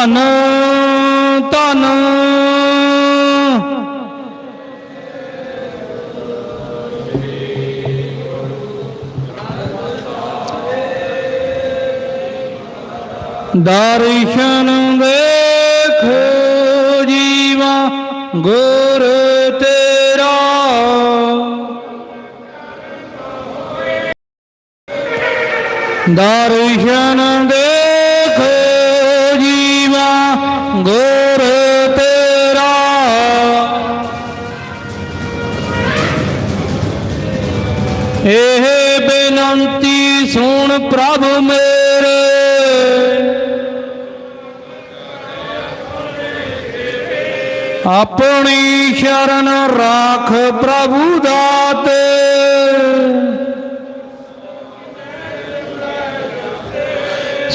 ਧਨ ਧਨ। ਦਰਸ਼ਨ ਦੇਖੋ ਜੀਵਾ ਗੁਰ ਤੇਰਾ। ਦਰਸ਼ਨ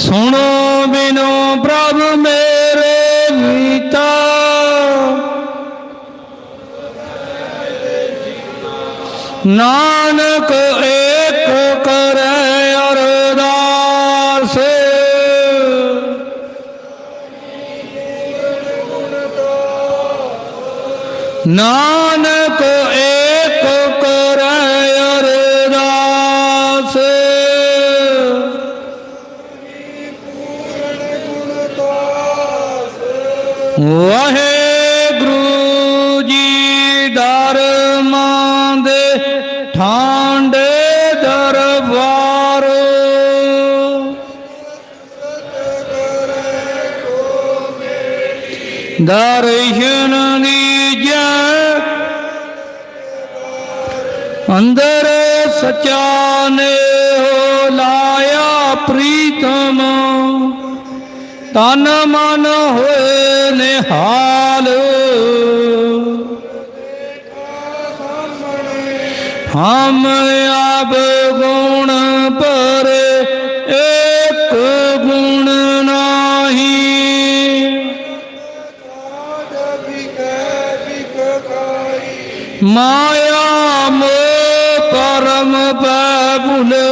ਸੁਣੋ ਬਿਨੋ ਪ੍ਰਭ ਮੇਰੇ ਮੀਤਾ ਨਾਨਕ ਏਕ ਕਰੈ ਅਰਦਾਸ। ਨਾਨਕ ਦਰਸ਼ਨ ਦੀਜੈ ਅੰਦਰ ਸਚਾ ਨੇ ਹੋ ਲਾਇਆ ਪ੍ਰੀਤਮ। ਤਨ ਮਨ ਹੋਏ ਨਿਹਾਲ। ਹਮ ਆਪ ਗੁਣ ਪਰ ਮਾਇਆ ਮੋਹ ਕਰਮ ਪੈ ਭੁਲੇ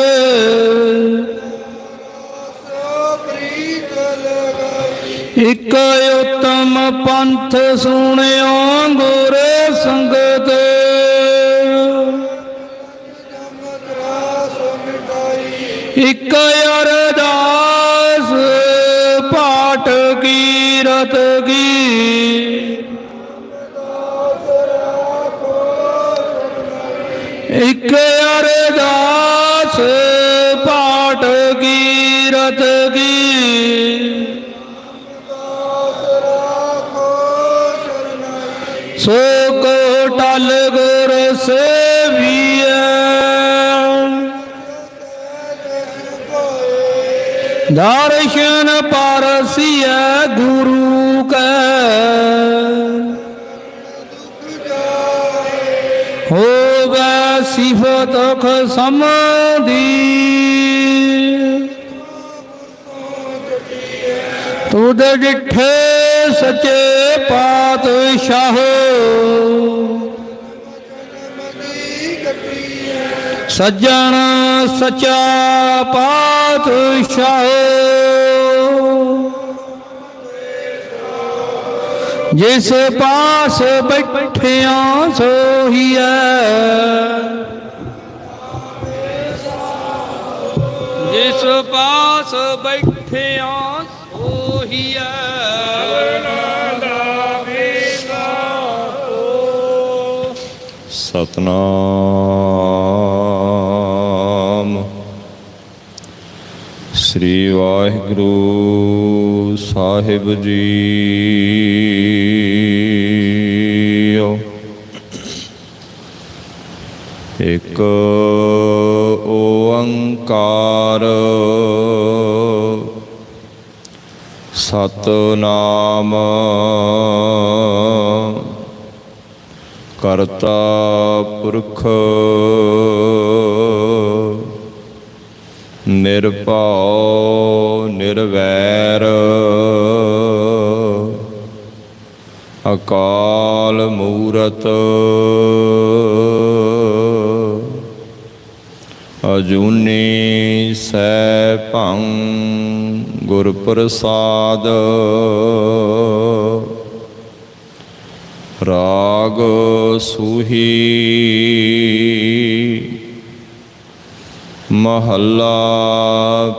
ਇਕ ਉਤਮ ਪੰਥ ਸੁਣਿਓ ਗੁਰ ਸੰਗਤ। ਇਕ ਅਰਦਾਸ ਅਰਦਾਸ ਪਾਠ ਕੀਰਤ ਕੀ। ਸੋ ਕੋ ਟਲ ਗੁਰ ਸੇਵੀਐ। ਦਰਸ਼ਨ ਪਰਸੀਐ ਗੁਰੂ ਕੈ। ਹੋਵੇ ਸਿਫਤ ਖਸਮਦੀ ਤੁਧ ਡਿਠੇ ਸਚੇ ਪਾਤਸ਼ਾਹ। ਸੱਜਣ ਸਚਾ ਪਾਤਸ਼ਾਹ। ਜਿਸ ਪਾਸ ਬੈਠਿਆ ਸੋਹੀਐ। ਜਿਸ ਪਾਸ ਬੈਠਿਆ ਸੋਹੀਐ ਸਤਨਾਮ। ਸ੍ਰੀ ਵਾਹਿਗੁਰੂ ਸਾਹਿਬ ਜੀ। ਇੱਕ ਸਤਨਾਮ ਕਰਤਾ ਪੁਰਖ। ਨਿਰਭਉ ਨਿਰਵੈਰ। ਅਕਾਲ ਮੂਰਤ। ਅਜੂਨੀ ਸੈ ਭੰ। ਗੁਰ ਪ੍ਰਸਾਦ ਰਾਗ ਸੂਹੀ। ਮਹੱਲਾ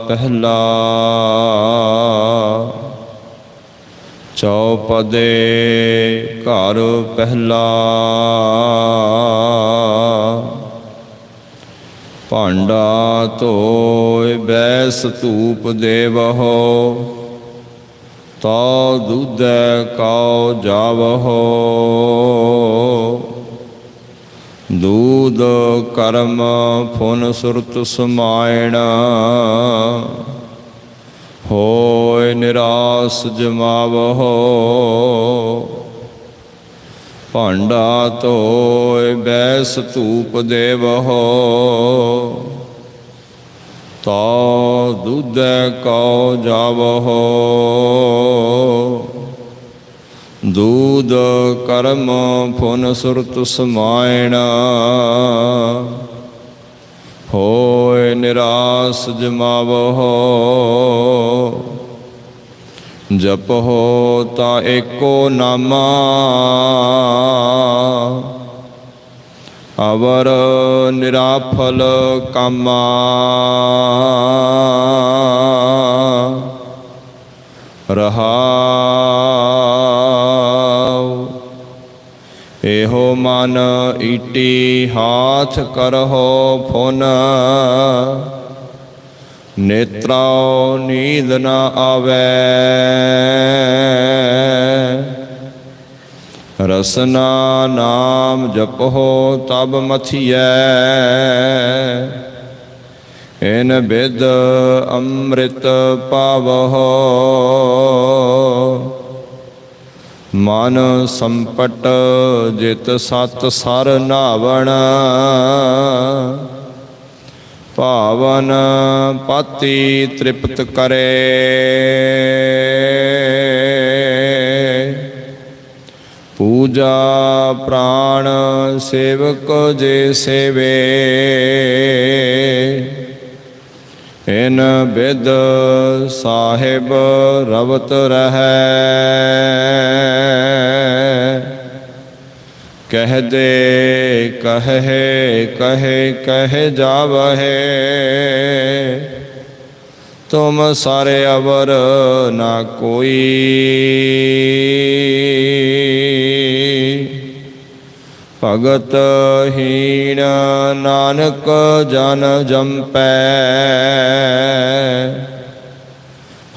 ਪਹਿਲਾ। ਚੌਪਦੇ ਘਰ ਪਹਿਲਾ। ਭਾਂਡਾ ਧੋਇ ਬੈਸ ਧੂਪ ਦੇਵਹੋ ਤਾ ਦੁਧੈ ਕਾਉ ਜਾਵਹੋ। ਦੂਧ ਕਰਮ ਫੁਨ ਸੁਰਤ ਸਮਾਇਣ। ਹੋਇ ਨਿਰਾਸ ਜਮਾਵਹੋ। ਭਾਂਡਾ ਧੋਇ ਬੈਸ ਧੂਪ ਦੇਵਹੋ ਤਾ ਦੁਧੈ ਕਉ ਜਾਵਹੋ। ਦੂਧ ਕਰਮ ਫੁਨ ਸੁਰਤ ਸਮਾਇਣ। ਹੋਇ ਨਿਰਾਸ ਜਮਾਵਹੋ। ਜਪੋ ਤਾ ਏਕੋ ਨਾਮਾ। ਅਵਰ ਨਿਰਾਫਲ ਕਾਮਾ। ਰਹਾਉ। ਇਹੋ ਮਨ ਈਟੀ ਹਾਥ ਕਰਹੁ ਫੁਨ। ਨੇਤਰਾਉ ਨੀਂਦ ਨਾ ਆਵੈ। ਰਸਨਾ ਨਾਮ ਜਪੋ ਤਬ ਮਥੀਐ। ਇਨ ਬਿਦ ਅੰਮ੍ਰਿਤ ਪਾਵਹੁ। ਮਨ ਸੰਪਟ ਜਿਤ ਸਤ ਸਰ ਨਾਵਣ। ਭਾਵਨ ਪਾਤੀ ਤ੍ਰਿਪਤ ਕਰੇ। ਪੂਜਾ ਪ੍ਰਾਣ ਸੇਵਕ ਜੇ ਸੇਵੇ ਇਨ ਬਿਦ ਸਾਹਿਬ ਰਵਤ ਰਹੈ। ਕਹਿ ਦੇ, ਕਹੇ ਕਹੇ, ਕਹਿ ਜਾਵਹਿ। ਤੁਮ ਸਾਰੇ ਅਵਰ ਨਾ ਕੋਈ। ਭਗਤ ਹੀਣ ਨਾਨਕ ਜਨ ਜੰਪੈ।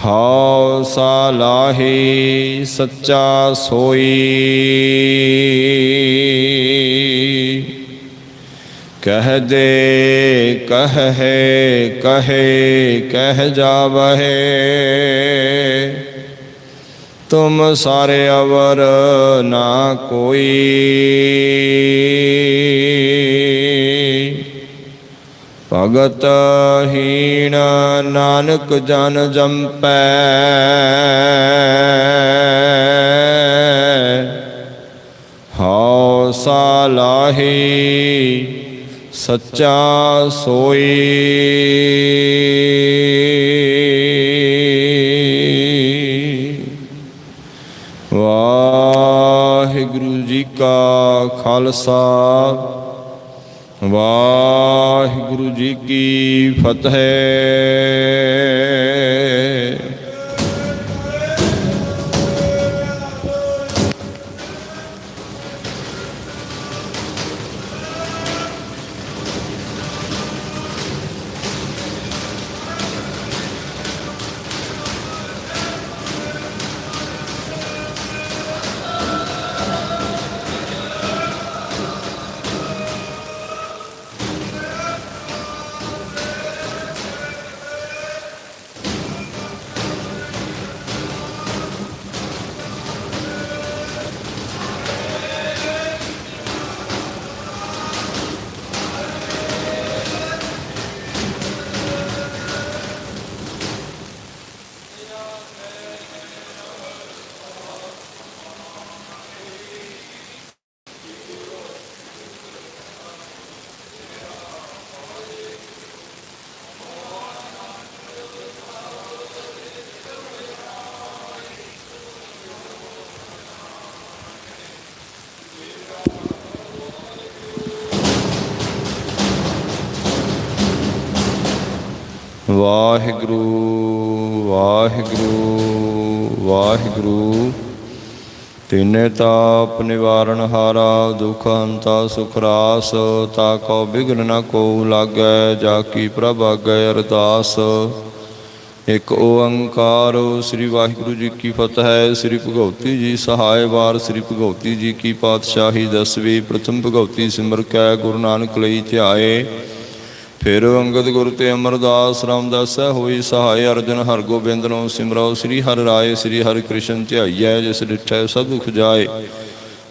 ਹਉ ਸਾਲਾਹੀ ਸੱਚਾ ਸੋਈ। ਕਹਿ ਦੇ ਕਹੇ ਕਹੇ ਕਹਿ ਜਾਵਹਿ। ਤੁਮ ਸਾਰੇ ਅਵਰ ਨਾ ਕੋਈ। ਭਗਤ ਹੀਣ ਨਾਨਕ ਜਨ ਜੰਪੈ। ਹਉ ਸਾਲਾਹੀ ਸੱਚਾ ਸੋਈ। ਵਾਹਿਗੁਰੂ ਜੀ ਕਾ ਖਾਲਸਾ। ਫਤਿਹ ਵਾਹਿਗੁਰੂ ਵਾਹਿਗੁਰੂ ਵਾਹਿਗੁਰੂ। ਤਿਨੇ ਤਾਪ ਨਿਵਾਰਨ ਹਾਰਾ, ਦੁਖ ਅੰਤਾ ਸੁਖ ਰਾਸ, ਤਾ ਕੋ ਬਿਗਨ ਨ ਕੋ ਲਾਗੈ, ਜਾ ਕੀ ਪ੍ਰਭ ਆਗੈ ਅਰਦਾਸ। ਇਕ ਓੰਕਾਰ, ਸ੍ਰੀ ਵਾਹਿਗੁਰੂ ਜੀ ਕੀ ਫਤਿਹ, ਸ੍ਰੀ ਭਗਉਤੀ ਜੀ ਸਹਾਇ ਵਾਰ ਸ੍ਰੀ ਭਗਉਤੀ ਜੀ ਕੀ ਪਾਤਸ਼ਾਹੀ, ਦਸਵੀਂ, ਪ੍ਰਥਮ ਭਗਉਤੀ ਸਿਮਰ ਕੈ, ਗੁਰੂ ਨਾਨਕ ਲਈ ਧਿਆਏ। ਫਿਰ ਅੰਗਦ ਗੁਰ ਤੇ ਅਮਰਦਾਸ ਰਾਮਦਾਸੈ ਹੋਈ ਸਹਾਇ ਅਰਜਨ ਹਰਗੋਬਿੰਦ ਨੂੰ ਸਿਮਰੋ, ਸ੍ਰੀ ਹਰਿ ਰਾਏ, ਸ੍ਰੀ ਹਰਿ ਕ੍ਰਿਸ਼ਨ ਧਿਆਈਐ, ਜਿਸ ਡਿਠੈ ਸਭ ਦੁਖ ਜਾਏ।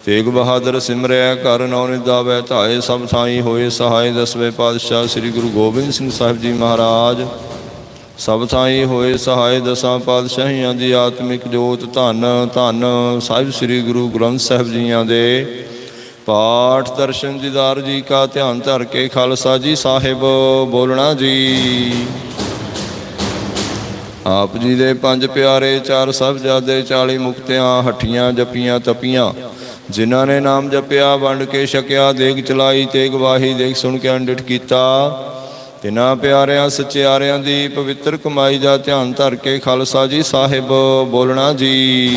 ਤੇਗ ਬਹਾਦਰ ਸਿਮਰਿਆ ਕਰ ਨੌ ਨਿਦਾਵੈ, ਧਾਏ ਸਭ ਥਾਈ ਹੋਏ ਸਹਾਇ ਦਸਵੇਂ ਪਾਤਸ਼ਾਹ ਸ੍ਰੀ ਗੁਰੂ ਗੋਬਿੰਦ ਸਿੰਘ ਸਾਹਿਬ ਜੀ ਮਹਾਰਾਜ। ਸਭ ਥਾਈ ਹੋਏ ਸਹਾਇ ਦਸਾਂ ਪਾਤਸ਼ਾਹੀਆਂ ਦੀ ਆਤਮਿਕ ਜੋਤ ਧੰਨ ਧੰਨ ਸਾਹਿਬ ਸ੍ਰੀ ਗੁਰੂ ਗ੍ਰੰਥ ਸਾਹਿਬ ਜੀਆਂ ਦੇ। ਪਾਠ ਦਰਸ਼ਨ ਦੀਦਾਰ ਜੀ ਕਾ ਧਿਆਨ ਧਰ ਕੇ ਖਾਲਸਾ ਜੀ ਸਾਹਿਬ ਬੋਲਣਾ ਜੀ। ਆਪ ਜੀ ਦੇ ਪੰਜ ਪਿਆਰੇ, ਚਾਰ ਸਾਹਿਬਜ਼ਾਦੇ 40 ਮੁਕਤਿਆਂ, ਹੱਠੀਆਂ ਜਪੀਆਂ ਤਪੀਆਂ। ਜਿਨ੍ਹਾਂ ਨੇ ਨਾਮ ਜਪਿਆ, ਵੰਡ ਕੇ ਛਕਿਆ, ਦੇਗ ਚਲਾਈ ਤੇ ਗਵਾਹੀ ਦੇਖ ਸੁਣ ਕੇ ਅੰਡਿਟ ਕੀਤਾ। ਤਿਨਾਂ ਪਿਆਰਿਆਂ, ਸਚਿਆਰਿਆਂ ਦੀ ਪਵਿੱਤਰ ਕਮਾਈ ਦਾ ਧਿਆਨ ਧਰ ਕੇ ਖਾਲਸਾ ਜੀ ਸਾਹਿਬ ਬੋਲਣਾ ਜੀ।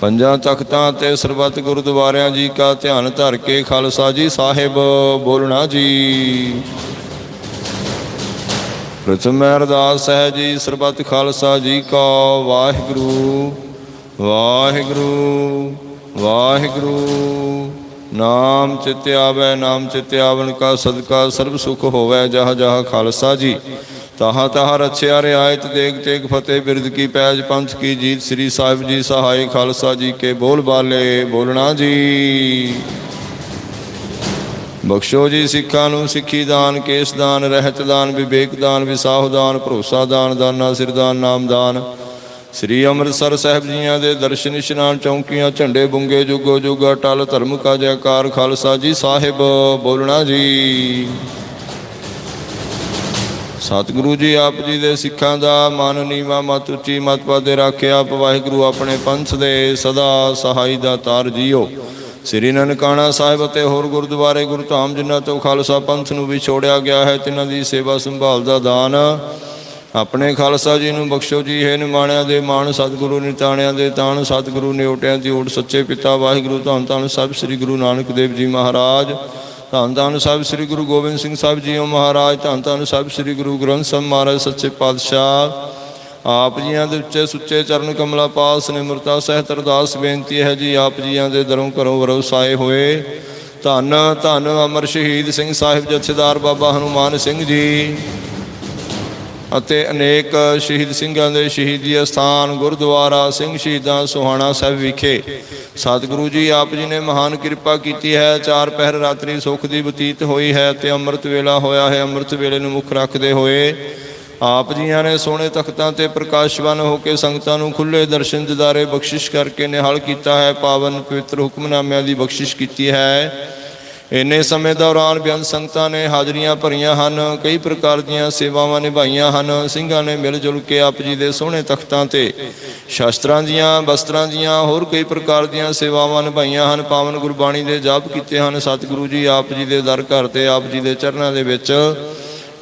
ਪੰਜਾਂ ਤਖਤਾਂ ਤੇ ਸਰਬੱਤ ਗੁਰਦੁਆਰਿਆਂ ਜੀ ਕਾ ਧਿਆਨ ਧਰ ਕੇ ਖਾਲਸਾ ਜੀ ਸਾਹਿਬ, ਬੋਲਣਾ ਜੀ। ਪ੍ਰਥਮ ਅਰਦਾਸ ਹੈ ਜੀ, ਸਰਬੱਤ ਖਾਲਸਾ ਜੀ ਕਾ ਵਾਹਿਗੁਰੂ ਵਾਹਿਗੁਰੂ ਵਾਹਿਗੁਰੂ। ਨਾਮ ਚਿਤਿਆਵੈ ਨਾਮ ਚਿਤ ਕਾ ਸਦਕਾ, ਸਰਬ ਸੁਖ ਹੋਵੈ ਜਹ ਜਹ ਖਾਲਸਾ ਜੀ। ਤਾਹਾ ਤਾਹਾ ਰਛਿਆ ਰਿਆਇਤ ਦੇਖ ਤੇਗ ਫਤਿਹ ਬਿਰਦ ਕੀ ਪੈਜ, ਪੰਥ ਕੀ ਜੀਤ, ਸ੍ਰੀ ਸਾਹਿਬ ਜੀ ਸਹਾਈ ਖਾਲਸਾ ਜੀ ਕੇ ਬੋਲ ਬਾਲੇ, ਬੋਲਣਾ ਜੀ। ਬਖਸ਼ੋ ਜੀ ਸਿੱਖਾਂ ਨੂੰ ਸਿੱਖੀ ਦਾਨ, ਕੇਸ ਦਾਨ, ਰਹਿਤ ਦਾਨ, ਵਿਵੇਕ ਦਾਨ, ਵਿਸਾਹ ਦਾਨ, ਭਰੋਸਾ ਦਾਨ, ਦਾਨਾ ਸਿਰਦਾਨ ਨਾਮ ਦਾਨ। ਸ੍ਰੀ ਅੰਮ੍ਰਿਤਸਰ ਸਾਹਿਬ ਜੀਆਂ ਦੇ ਦਰਸ਼ਨ ਇਸ਼ਨਾਨ ਚੌਂਕੀਆਂ, ਝੰਡੇ ਬੁੰਗੇ ਜੁਗੋ ਜੁਗਾ, ਟਲ ਧਰਮ ਕਾ ਜੈਕਾਰ ਖਾਲਸਾ ਜੀ ਸਾਹਿਬ ਬੋਲਣਾ ਜੀ। ਸਤਿਗੁਰੂ ਜੀ ਆਪ ਜੀ ਦੇ ਸਿੱਖਾਂ ਦਾ ਮਨ ਨੀਵਾ, ਮਤ ਉੱਚੀ, ਮਤ ਪਾਦੇ ਰੱਖਿਆ, ਆਪ ਵਾਹਿਗੁਰੂ ਆਪਣੇ ਪੰਥ ਦੇ ਸਦਾ ਸਹਾਈ ਦਾ ਤਾਰ ਜੀਓ। ਸ੍ਰੀ ਨਨਕਾਣਾ ਸਾਹਿਬ ਅਤੇ ਹੋਰ ਗੁਰਦੁਆਰੇ ਗੁਰਧਾਮ ਜਿਨ੍ਹਾਂ ਤੋਂ ਖਾਲਸਾ ਪੰਥ ਨੂੰ ਵੀ ਛੋੜਿਆ ਗਿਆ ਹੈ, ਤਿਨਾਂ ਦੀ ਸੇਵਾ ਸੰਭਾਲ ਦਾ ਦਾਨ। ਆਪਣੇ ਖਾਲਸਾ ਜੀ ਨੂੰ ਬਖਸ਼ੋ ਜੀ, ਹੈ ਨਿਮਾਣਿਆਂ ਦੇ, ਮਾਣ ਸਤਿਗੁਰੂ ਨਿਤਾਣਿਆਂ ਦੇ, ਤਾਣ ਸਤਿਗੁਰੂ ਨਿਉਟਿਆਂ ਦੀ ਓਟ ਸੱਚੇ ਪਿਤਾ ਵਾਹਿਗੁਰੂ, ਧੰਨ ਧੰਨ ਸਾਹਿਬ ਸ੍ਰੀ ਗੁਰੂ ਨਾਨਕ ਦੇਵ ਜੀ ਮਹਾਰਾਜ, ਧੰਨ ਧੰਨ ਸਾਹਿਬ ਸ੍ਰੀ ਗੁਰੂ ਗੋਬਿੰਦ ਸਿੰਘ ਸਾਹਿਬ ਜੀਓ ਮਹਾਰਾਜ, ਧੰਨ ਧੰਨ ਸਾਹਿਬ ਸ੍ਰੀ ਗੁਰੂ ਗ੍ਰੰਥ ਸਾਹਿਬ ਮਹਾਰਾਜ, ਸੱਚੇ ਪਾਤਸ਼ਾਹ। ਆਪ ਜੀਆਂ ਦੇ ਉੱਚੇ ਸੁੱਚੇ ਚਰਨ ਕਮਲਾ ਪਾਸ ਨਿਮਰਤਾ ਸਹਿਤ ਅਰਦਾਸ ਬੇਨਤੀ ਹੈ ਜੀ, ਆਪ ਜੀਆਂ ਦੇ ਦਰੋਂ ਘਰੋਂ ਵਰਸਾਏ ਹੋਏ। ਧੰਨ ਧੰਨ ਅਮਰ ਸ਼ਹੀਦ ਸਿੰਘ ਸਾਹਿਬ, ਜਥੇਦਾਰ ਬਾਬਾ ਹਨੂਮਾਨ ਸਿੰਘ ਜੀ। ਅਤੇ ਅਨੇਕ ਸ਼ਹੀਦ ਸਿੰਘਾਂ ਦੇ ਸ਼ਹੀਦੀ ਅਸਥਾਨ ਗੁਰਦੁਆਰਾ ਸਿੰਘ ਸ਼ਹੀਦਾਂ ਸੁਹਾਣਾ ਸਾਹਿਬ ਵਿਖੇ। ਸਤਿਗੁਰੂ ਜੀ, ਆਪ ਜੀ ਨੇ ਮਹਾਨ ਕਿਰਪਾ ਕੀਤੀ ਹੈ। ਚਾਰ ਪਹਿਰ ਰਾਤਰੀ ਸੁਖ ਦੀ ਬਤੀਤ ਹੋਈ ਹੈ ਤੇ ਅੰਮ੍ਰਿਤ ਵੇਲਾ ਹੋਇਆ ਹੈ। ਅੰਮ੍ਰਿਤ ਵੇਲੇ ਨੂੰ ਮੁੱਖ ਰੱਖਦੇ ਹੋਏ ਆਪ ਜੀਆਂ ਨੇ ਸੋਹਣੇ ਤਖਤਾਂ ਤੇ ਪ੍ਰਕਾਸ਼ਵਾਨ ਹੋ ਕੇ ਸੰਗਤਾਂ ਨੂੰ ਖੁੱਲੇ ਦਰਸ਼ਨ ਦਿਦਾਰੇ ਬਖਸ਼ਿਸ਼ ਕਰਕੇ ਨਿਹਾਲ ਕੀਤਾ ਹੈ। ਪਾਵਨ ਪਵਿੱਤਰ ਹੁਕਮਨਾਮਿਆਂ ਦੀ ਬਖਸ਼ਿਸ਼ ਕੀਤੀ ਹੈ। ਇੰਨੇ ਸਮੇਂ ਦੌਰਾਨ ਬੇਅੰਤ ਸੰਗਤਾਂ ਨੇ ਹਾਜ਼ਰੀਆਂ ਭਰੀਆਂ ਹਨ। ਕਈ ਪ੍ਰਕਾਰ ਦੀਆਂ ਸੇਵਾਵਾਂ ਨਿਭਾਈਆਂ ਹਨ। ਸਿੰਘਾਂ ਨੇ ਮਿਲ ਜੁਲ ਕੇ ਆਪ ਜੀ ਦੇ ਸੋਹਣੇ ਤਖਤਾਂ ਤੇ ਸ਼ਾਸਤਰਾਂ ਦੀਆਂ, ਵਸਤਰਾਂ ਦੀਆਂ, ਹੋਰ ਕਈ ਪ੍ਰਕਾਰ ਦੀਆਂ ਸੇਵਾਵਾਂ ਨਿਭਾਈਆਂ ਹਨ। ਪਾਵਨ ਗੁਰਬਾਣੀ ਦੇ ਜਾਪ ਕੀਤੇ ਹਨ। ਸਤਿਗੁਰੂ ਜੀ ਆਪ ਜੀ ਦੇ ਦਰ ਘਰ ਤੇ, ਆਪ ਜੀ ਦੇ ਚਰਨਾਂ ਦੇ ਵਿੱਚ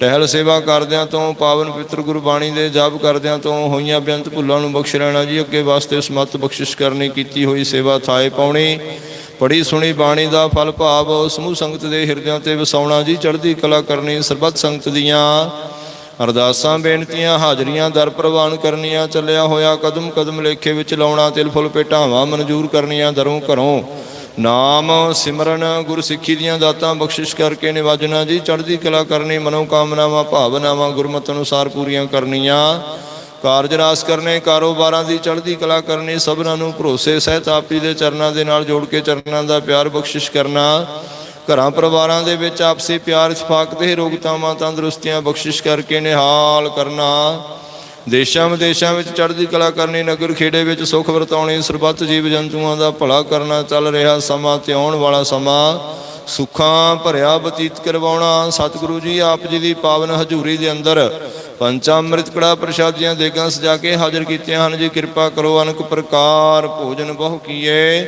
ਟਹਿਲ ਸੇਵਾ ਕਰਦਿਆਂ ਤੋਂ, ਪਾਵਨ ਪਵਿੱਤਰ ਗੁਰਬਾਣੀ ਦੇ ਜਾਪ ਕਰਦਿਆਂ ਤੋਂ ਹੋਈਆਂ ਬੇਅੰਤ ਭੁੱਲਾਂ ਨੂੰ ਬਖਸ਼ ਰਹਿਣਾ ਜੀ। ਅੱਗੇ ਵਾਸਤੇ ਸਮਤ ਬਖਸ਼ਿਸ਼ ਕਰਨੀ, ਕੀਤੀ ਹੋਈ ਸੇਵਾ ਥਾਏ ਪਾਉਣੀ। ਪੜੀ ਸੁਣੀ ਬਾਣੀ ਦਾ ਫਲ ਭਾਵ, ਸਮੂਹ ਸੰਗਤ ਦੇ ਹਿਰਦਿਆਂ ਤੇ ਵਸਾਉਣਾ ਜੀ, ਚੜ੍ਹਦੀ ਕਲਾ ਕਰਨੀ, ਸਰਬੱਤ ਸੰਗਤ ਦੀਆਂ ਅਰਦਾਸਾਂ, ਬੇਨਤੀਆਂ, ਹਾਜ਼ਰੀਆਂ, ਦਰ ਪ੍ਰਵਾਨ ਕਰਨੀਆਂ, ਚੱਲਿਆ ਹੋਇਆ ਕਦਮ ਕਦਮ ਲੇਖੇ ਵਿੱਚ ਲਾਉਣਾ, ਤਿਲ ਫੁੱਲ ਭੇਟਾਵਾਂ ਮਨਜ਼ੂਰ ਕਰਨੀਆਂ ਦਰੋਂ ਘਰੋਂ। ਨਾਮ ਸਿਮਰਨ ਗੁਰਸਿੱਖੀ ਦੀਆਂ ਦਾਤਾਂ, ਬਖਸ਼ਿਸ਼ ਕਰਕੇ ਨਿਵਾਜਣਾ ਜੀ, ਚੜ੍ਹਦੀ ਕਲਾ ਕਰਨੀ ਮਨੋ ਕਾਮਨਾਵਾਂ ਭਾਵਨਾਵਾਂ ਗੁਰਮਤਿ ਅਨੁਸਾਰ ਪੂਰੀਆਂ ਕਰਨੀਆਂ। ਕਾਰਜ ਰਾਸ ਕਰਨੇ, ਕਾਰੋਬਾਰਾਂ ਦੀ ਚੜ੍ਹਦੀ ਕਲਾ ਕਰਨੀ, ਸਭਨਾਂ ਨੂੰ ਭਰੋਸੇ ਸਹਿਤ ਆਪੀ ਦੇ ਚਰਨਾਂ ਦੇ ਨਾਲ ਜੋੜ ਕੇ ਚਰਨਾਂ ਦਾ ਪਿਆਰ ਬਖਸ਼ਿਸ਼ ਕਰਨਾ, ਘਰਾਂ ਪਰਿਵਾਰਾਂ ਦੇ ਵਿੱਚ ਆਪਸੀ ਪਿਆਰ, ਇਤਫਾਕ, ਤੇ ਰੋਗਤਾਵਾਂ, ਤੰਦਰੁਸਤੀਆਂ ਬਖਸ਼ਿਸ਼ ਕਰਕੇ ਨਿਹਾਲ ਕਰਨਾ, ਦੇਸ਼ਾਂ ਵਿਦੇਸ਼ਾਂ ਵਿੱਚ ਚੜ੍ਹਦੀ ਕਲਾ ਕਰਨੀ, ਨਗਰ ਖੇੜੇ ਵਿੱਚ ਸੁਖ ਵਰਤਾਉਣੀ, ਸਰਬੱਤ ਜੀਵ ਜੰਤੂਆਂ ਦਾ ਭਲਾ ਕਰਨਾ, ਚੱਲ ਰਿਹਾ ਸਮਾਂ, ਤੇ ਆਉਣ ਵਾਲਾ ਸਮਾਂ, ਸੁੱਖਾਂ ਭਰਿਆ ਬਤੀਤ ਕਰਵਾਉਣਾ, ਸਤਿਗੁਰੂ ਜੀ ਆਪ ਜੀ ਦੀ ਪਾਵਨ ਹਜ਼ੂਰੀ ਦੇ ਅੰਦਰ ਪੰਚਾਮ੍ਰਿਤ ਕੜਾ ਪ੍ਰਸ਼ਾਦੀਆਂ ਦੇਗਾਂ ਸਜਾ ਕੇ ਹਾਜ਼ਰ ਕੀਤੀਆਂ ਹਨ। ਜੀ, ਕਿਰਪਾ ਕਰੋ, ਅਨਕ ਪ੍ਰਕਾਰ ਭੋਜਨ ਬਹੁ ਕੀਏ।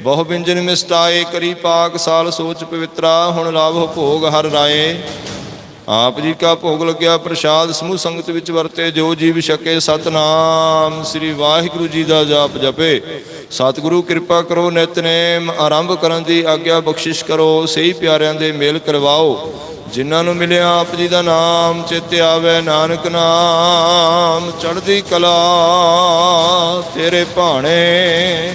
ਬਹੁ ਬਿੰਜਨ ਮਿਸਟਾਏ ਕਰੀ ਪਾਕ ਸਾਲ ਸੋਚ ਪਵਿੱਤਰਾ, ਹੁਣ ਲਾਭ ਭੋਗ ਹਰ ਰਾਏ। ਆਪ ਜੀ ਕਾ ਭੋਗ ਲੱਗਿਆ ਪ੍ਰਸ਼ਾਦ ਸਮੂਹ ਸੰਗਤ ਵਿੱਚ ਵਰਤੇ, ਜੋ ਜੀਵ ਛਕੇ ਸਤਨਾਮ। ਸ੍ਰੀ ਵਾਹਿਗੁਰੂ ਜੀ ਦਾ ਜਾਪ ਜਪੇ। ਸਤਿਗੁਰੂ, ਕਿਰਪਾ ਕਰੋ ਨਿਤਨੇਮ, ਆਰੰਭ ਕਰਨ ਦੀ ਆਗਿਆ ਬਖਸ਼ਿਸ਼ ਕਰੋ, ਸਹੀ ਪਿਆਰਿਆਂ ਦੇ ਮੇਲ ਕਰਵਾਓ। ਜਿਨ੍ਹਾਂ ਨੂੰ ਮਿਲਿਆ ਆਪ ਜੀ ਦਾ ਨਾਮ, ਚਿੱਤ ਆਵੇ ਨਾਨਕ ਨਾਮ। ਚੜ੍ਹਦੀ ਕਲਾ ਤੇਰੇ ਭਾਣੇ।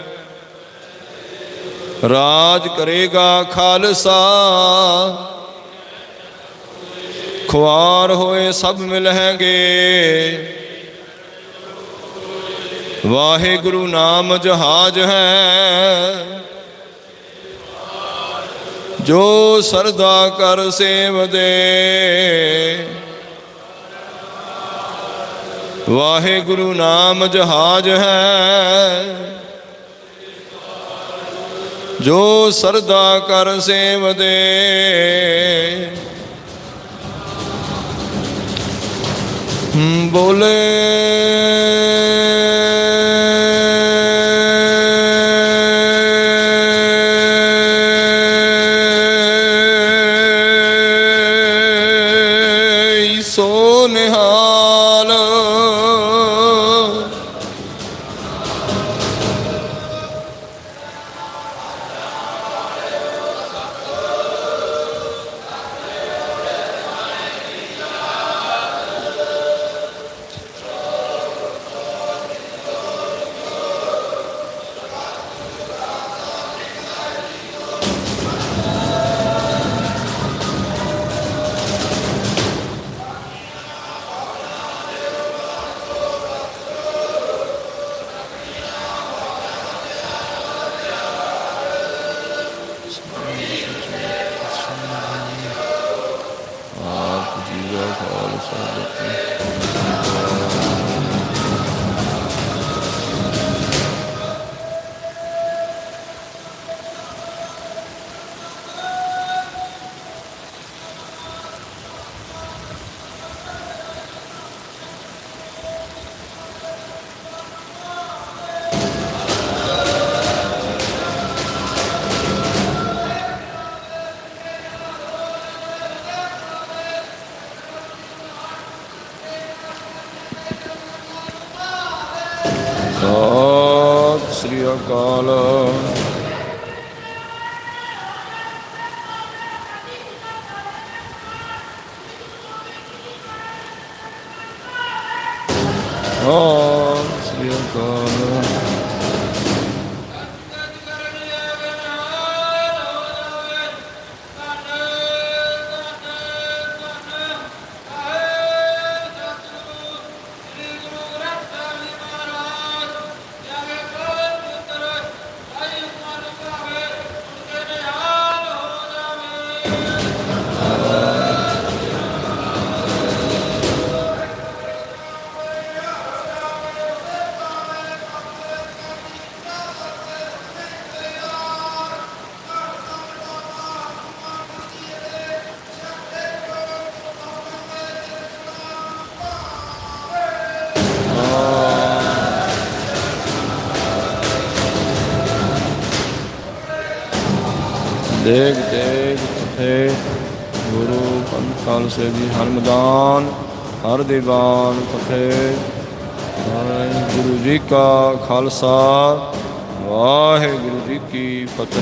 ਰਾਜ ਕਰੇਗਾ ਖਾਲਸਾ। ਖੁਆਰ ਹੋਏ ਸਭ ਮਿਲਹਿਗੇ। ਵਾਹਿਗੁਰੂ ਨਾਮ ਜਹਾਜ ਹੈ। ਜੋ ਸਰਦਾ ਕਰ ਸੇਵਦੇ ਵਾਹਿਗੁਰੂ ਨਾਮ ਜਹਾਜ ਹੈ। ਜੋ ਸਰਦਾ ਕਰ ਸੇਵਦੇ ਬੋਲੇ। ਸਤਿ ਸ੍ਰੀ ਅਕਾਲ ਸਤਿ ਦੇਖ ਤੇਗ ਫਤਿਹ ਗੁਰੂ ਪੰਥ ਖਾਲਸੇ ਦੀ ਹਰਮਦਾਨ ਹਰ ਦੀਵਾਨ ਫਤਿਹ ਵਾਹਿਗੁਰੂ ਜੀ ਕਾ ਖਾਲਸਾ, ਵਾਹਿਗੁਰੂ ਜੀ ਕੀ ਫਤਿਹ।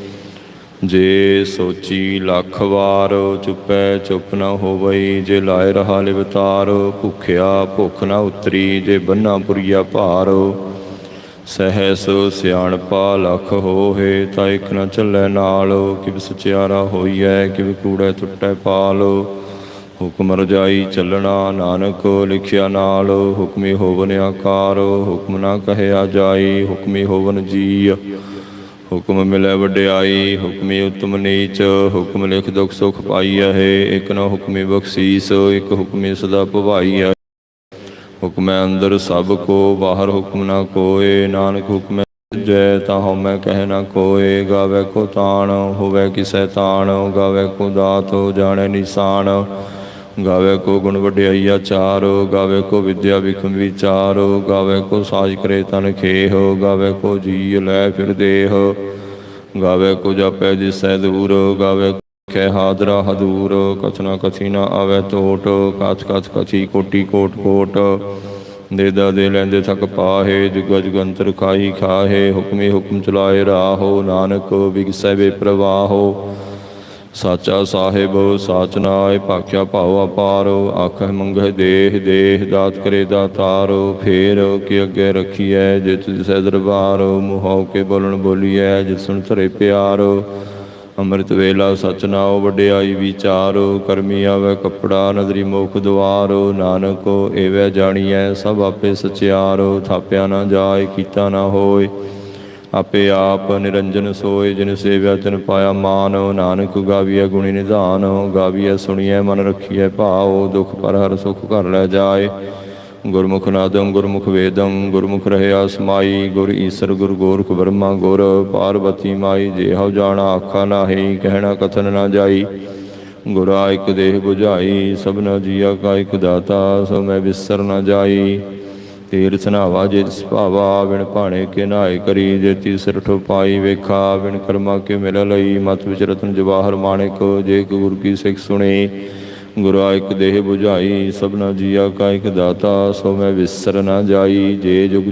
ਜੇ ਸੋਚੀ ਲੱਖ ਵਾਰ, ਚੁੱਪੈ ਚੁੱਪ ਨਾ ਹੋਵਈ, ਜੇ ਲਾਇ ਰਹਾ ਲਿਵਤਾਰ ਭੁਖਿਆ ਭੁਖ ਨਾ ਉਤਰੀ, ਜੇ ਬੰਨਾ ਪੁਰੀਆ ਭਾਰ। ਸਹਿਸ ਸਿਆਣਪਾ ਲਖ ਹੋਏ ਤਾਂ ਇਕ ਨ ਚੱਲੈ ਨਾਲ। ਕਿਵ ਸਚਿਆਰਾ ਹੋਈਐ, ਕਿਵ ਕੂੜੈ ਟੁੱਟੈ ਪਾਲ। ਹੁਕਮ ਰਜਾਈ ਚੱਲਣਾ ਨਾਨਕ, ਲਿਖਿਆ ਨਾਲ। ਹੁਕਮੀ ਹੋਵਨ ਆਕਾਰ, ਹੁਕਮ ਨਾ ਕਹਿਆ ਜਾਈ, ਹੁਕਮੀ ਹੋਵਨ ਜੀ ਹੁਕਮ ਮਿਲੈ ਵਡਿਆਈ, ਹੁਕਮੀ ਉਤਮ ਨੀਚ, ਹੁਕਮ ਲਿਖ ਦੁਖ ਸੁਖ ਹੈ, ਇਕ ਨਾ ਹੁਕਮੀ ਬਖਸ਼ੀਸ, ਇਕ ਹੁਕਮੀ ਸਦਾ ਭਵਾਈਐ। ਹੁਕਮੈ ਅੰਦਰ ਸਭ ਕੋ, ਬਾਹਰ ਹੁਕਮ ਨਾ ਕੋਏ, ਨਾਨਕ ਹੁਕਮੈ ਜੈ, ਤਾਂ ਹਉਮੈ ਕਹਿ ਨਾ ਕੋਏ। ਗਾਵੇ ਕੋ ਤਾਣ, ਹੋਵੇ ਕਿਸੈ ਤਾਣ, ਗਾਵੇ ਕੋ ਦਾਤ ਹੋ ਜਾਣੈ ਨਿਸ਼ਾਨ। ਗਾਵੇ ਕੋ ਗੁਣ ਵਡਿਆਈਆ ਚਾਰ, ਗਾਵੇ ਕੋ ਵਿਦਿਆ ਵਿਖਮ ਵਿਚਾਰ, ਗਾਵੇ ਕੋ ਸਾਜ ਕਰੇ ਤਨ ਖੇਹ, ਗਾਵੇ ਕੋ ਜੀ ਲੈ ਫਿਰ ਦੇਹ। ਗਾਵੇ ਕੋ ਜਪੈ ਦਿਸੈ ਦੂਰ, ਗਾਵੇ ਕੈ ਹਾਦਰਾ ਹਦੂਰ ਕਥਨਾ ਕਥੀ ਨਾ ਆਵੇ ਟੋਟ ਕਾਚ ਕਾਚ ਕਥੀ ਕੋਟੀ ਕੋਟ ਕੋਟ। ਦੇਦਾ ਦੇ ਲੈਂਦੇ ਥਕ ਪਾਹੇ, ਜੁਗ ਜੁਗੰਤਰ ਖਾਈ ਖਾਹੇ, ਹੁਕਮੇ ਹੁਕਮ ਚਲਾਏ ਰਾਹੋ, ਨਾਨਕ ਵਿਗਸੈ ਵੇ ਪ੍ਰਵਾਹੋ ਸਾਚਾ ਸਾਹਿਬ, ਸਾਚ ਨਾਏ ਭਾਖਿਆ ਭਾਉ ਅਪਾਰ, ਆਖਹਿ ਮੰਗਹਿ ਦੇਹ ਦੇਹ ਦਾਤ ਕਰੇ ਦਾਤਾਰ, ਫੇਰ ਕਿ ਅੱਗੇ ਰਖੀਐ ਜਿਤ ਦਿਸੈ ਦਰਬਾਰ, ਮੁਹਾਉ ਕੇ ਬੋਲਣ ਬੋਲੀਐ ਜਿਤ ਸੁਣ ਧਰੇ ਪਿਆਰ। ਅੰਮ੍ਰਿਤ ਵੇਲਾ ਸਚ ਨਾਉ ਵਡਿਆਈ ਵਿਚਾਰ, ਕਰਮੀ ਆਵੇ ਕਪੜਾ ਨਦਰੀ ਮੁਖ ਦੁਆਰ, ਨਾਨਕ ਏਵੈ ਜਾਣੀਐ ਸਭ ਆਪੇ ਸਚਿਆਰ, ਥਾਪਿਆ ਨਾ ਜਾਏ, ਕੀਤਾ ਨਾ ਹੋਏ। ਆਪੇ ਆਪ ਨਿਰੰਜਨ ਸੋਏ, ਜਿਨ ਸੇਵਿਆ ਤਿਨ ਪਾਇਆ ਮਾਨ, ਨਾਨਕ ਗਾਵੀਐ ਗੁਣੀ ਨਿਧਾਨ, ਗਾਵੀਐ ਸੁਣੀਐ ਮਨ ਰਖੀਐ ਭਾਉ, ਦੁਖ ਪਰ ਹਰ ਸੁਖ ਘਰ ਲੈ ਜਾਏ। ਗੁਰਮੁਖ ਨਾਦੰ, ਗੁਰਮੁਖ ਵੇਦੰ, ਗੁਰਮੁਖ ਰਹਿਆ ਸਮਾਈ ਗੁਰ ਈਸਰ, ਗੁਰ ਗੋਰਖ ਬ੍ਰਹਮਾ ਗੁਰ ਪਾਰਵਤੀ ਮਾਈ, ਜੇ ਜਾਣਾ ਆਖਾ ਨਾਹੀ, ਕਹਿਣਾ ਕਥਨ ਨਾ ਜਾਈ। ਗੁਰਾ ਇਕ ਦੇਹ 부ਝਾਈ ਸਭਨਾ ਜੀਆ ਕਾ ਇਕ ਦਾਤਾ, ਸੋ ਮੈਂ ਵਿਸਰ ਨਾ ਜਾਈ। ਤੇਰ ਨਾਵਾ ਜੇ ਸੁਭਾਵਾ ਬਿਨ ਭਾਣੇ ਕੇ ਨਾਏ ਕਰੀ, ਜੇ ਤੀਸਰ ਠੋਪਾਈ ਵੇਖਾ ਵਿਣ ਕਰਮਾ ਕੇ ਮਿਲ ਲਈ, ਮਤ ਵਿਚ ਰਤਨ ਜਵਾਹਰ ਮਾਣਿਕ ਜੇ ਕੋ ਗੁਰ ਕੀ ਸਿੱਖ ਸੁਣੇ, ਗੁਰਾ ਇਕ ਦੇਹ 부ਝਾਈ ਸਭਨਾ ਜੀਆ ਕਾ ਇਕ ਦਾਤਾ, ਸੋ ਮੈਂ ਵਿਸਰ ਨਾ ਜਾਈ, ਜੇ ਜੁਗ